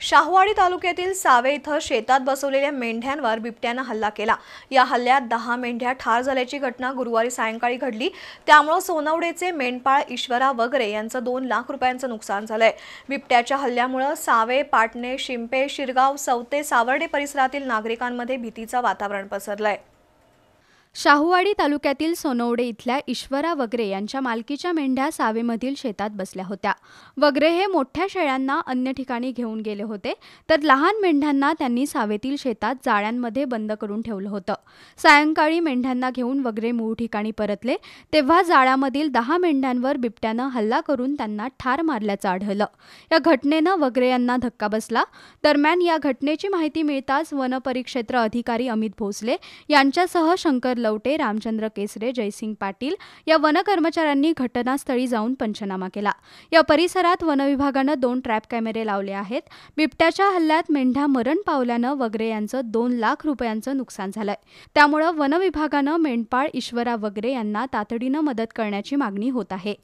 शाहूवाडी तालुक्यातील सावे इथं शेतात बसवलेल्या मेंढ्यांवर बिबट्यानं हल्ला केला. या हल्ल्यात दहा मेंढ्या ठार झाल्याची घटना गुरुवारी सायंकाळी घडली. त्यामुळे सोनवडेचे मेंढपाळ ईश्वरा वगैरे यांचं दोन लाख रुपयांचं नुकसान झालंय. बिबट्याच्या हल्ल्यामुळं सावे पाटणे शिंपे शिरगाव सवते सावर्डे परिसरातील नागरिकांमध्ये भीतीचं वातावरण पसरलंय. शाहूवाडी तालुक्यातील सोनवडे इथल्या ईश्वरा वगरे यांच्या मालकीच्या मेंढ्या सावेमधील शेतात बसल्या होत्या. वगरे हे मोठ्या शेळ्यांना अन्य ठिकाणी घेऊन गेले होते तर लहान मेंढ्यांना त्यांनी सावेतील शेतात जाळ्यांमध्ये बंद करून ठेवलं होतं. सायंकाळी मेंढ्यांना घेऊन वगरे मूळ ठिकाणी परतले तेव्हा जाळ्यामधील दहा मेंढ्यांवर बिबट्यानं हल्ला करून त्यांना ठार मारल्याचं आढळलं. या घटनेनं वगरे यांना धक्का बसला. दरम्यान या घटनेची माहिती मिळताच वनपरिक्षेत्र अधिकारी अमित भोसले यांच्यासह शंकर लवटे रामचंद्र केसरे जयसिंग पाटील या वन कर्मचाऱ्यांनी घटनास्थळी जाऊन पंचनामा केला. या परिसरात वनविभागानं दोन ट्रॅप कॅमेरे लावले आहेत. बिबट्याच्या हल्ल्यात मेंढ्या मरण पावल्यानं वगैरे यांचं दोन लाख रुपयांचं नुकसान झालंय. त्यामुळं वनविभागानं मेंढपाळ ईश्वरा वगैरे यांना तातडीनं मदत करण्याची मागणी होत आहे.